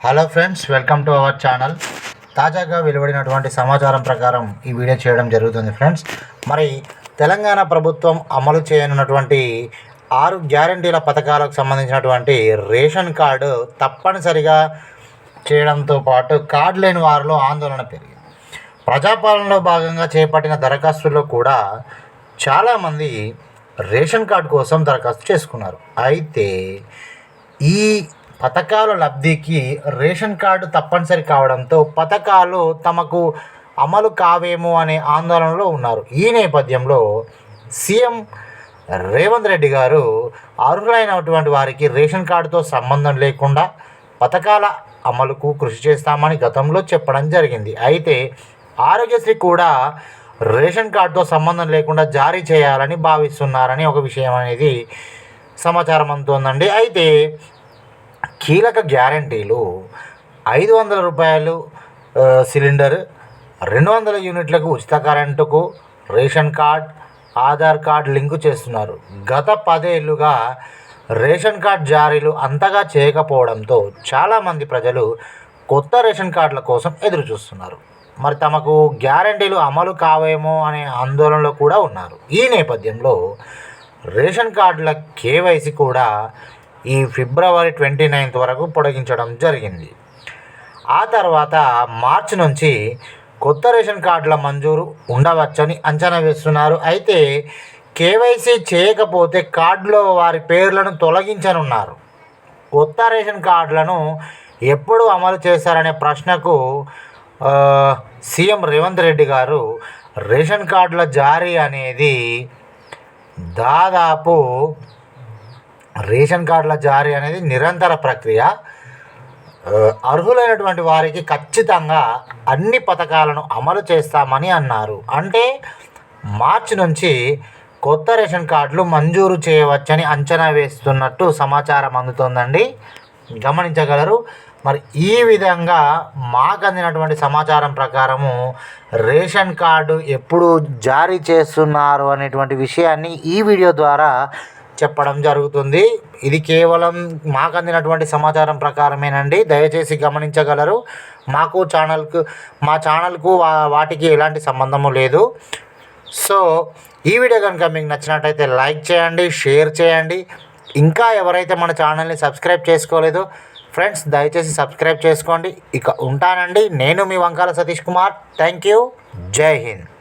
Hello friends welcome to our channel తాజాగా వెలువడినటువంటి సమాచారం ప్రకారం ఈ వీడియో చేయడం జరుగుతుంది ఫ్రెండ్స్ మరి తెలంగాణ ప్రభుత్వం అమలు చేయనున్నటువంటి ఆరు గ్యారంటీల పథకాలకు సంబంధించినటువంటి రేషన్ కార్డు తప్పనిసరిగా చేయడంతో పాటు కార్డు లేని వారిలో ఆందోళన పెరిగింది. ప్రజాపాలనలో భాగంగా చేపట్టిన దరఖాస్తుల్లో కూడా చాలామంది రేషన్ కార్డు కోసం దరఖాస్తు చేసుకున్నారు. అయితే ఈ పథకాల లబ్ధికి రేషన్ కార్డు తప్పనిసరి కావడంతో పథకాలు తమకు అమలు కావేమో అనే ఆందోళనలో ఉన్నారు. ఈ నేపథ్యంలో సీఎం రేవంత్ రెడ్డి గారు అర్హులైనటువంటి వారికి రేషన్ కార్డుతో సంబంధం లేకుండా పథకాల అమలుకు కృషి చేస్తామని గతంలో చెప్పడం జరిగింది. అయితే ఆరోగ్యశ్రీ కూడా రేషన్ కార్డుతో సంబంధం లేకుండా జారీ చేయాలని భావిస్తున్నారని ఒక విషయం అనేది సమాచారం అందుతోందండి. అయితే కీలక గ్యారంటీలు ఐదు వందల రూపాయలు సిలిండర్ రెండు వందల యూనిట్లకు ఉచిత కరెంటుకు ration card Aadhaar card link చేస్తున్నారు. గత పదేళ్ళుగా రేషన్ కార్డ్ జారీలు అంతగా చేయకపోవడంతో చాలామంది ప్రజలు కొత్త రేషన్ కార్డుల కోసం ఎదురు చూస్తున్నారు మరి తమకు గ్యారంటీలు అమలు కావేమో అనే ఆందోళనలో కూడా ఉన్నారు. ఈ నేపథ్యంలో రేషన్ కార్డుల కేవైసీ కూడా ఈ ఫిబ్రవరి ట్వంటీ నైన్త్ వరకు పొడిగించడం జరిగింది. ఆ తర్వాత మార్చి నుంచి కొత్త రేషన్ కార్డుల మంజూరు ఉండవచ్చని అంచనా వేస్తున్నారు. అయితే కేవైసీ చేయకపోతే కార్డులో వారి పేర్లను తొలగించనున్నారు. కొత్త రేషన్ కార్డులను ఎప్పుడు అమలు చేశారనే ప్రశ్నకు సీఎం రేవంత్ రెడ్డి గారు రేషన్ కార్డుల జారీ అనేది దాదాపు రేషన్ కార్డుల జారీ అనేది నిరంతర ప్రక్రియ. అర్హులైనటువంటి వారికి ఖచ్చితంగా అన్ని పథకాలను అమలు చేస్తామని అన్నారు. అంటే మార్చి నుంచి కొత్త రేషన్ కార్డులు మంజూరు చేయవచ్చని అంచనా వేస్తున్నట్టు సమాచారం అందుతోందండి. గమనించగలరు. మరి ఈ విధంగా మాకు అందినటువంటి సమాచారం ప్రకారము రేషన్ కార్డు ఎప్పుడు జారీ చేస్తున్నారు అనేటువంటి విషయాన్ని ఈ వీడియో ద్వారా చెప్పడం జరుగుతుంది. ఇది కేవలం మాకు అందినటువంటి సమాచారం ప్రకారమేనండి. దయచేసి గమనించగలరు. మాకు ఛానల్కు మా ఛానల్కు వా- వాటికి ఎలాంటి సంబంధము లేదు. సో ఈ వీడియో కనుక మీకు నచ్చినట్టయితే లైక్ చేయండి షేర్ చేయండి. ఇంకా ఎవరైతే మన ఛానల్ని సబ్స్క్రైబ్ చేసుకోలేదో ఫ్రెండ్స్ దయచేసి సబ్స్క్రైబ్ చేసుకోండి. ఇక ఉంటానండి. నేను మీ Vankala Satish Kumar. Thank you Jai Hind.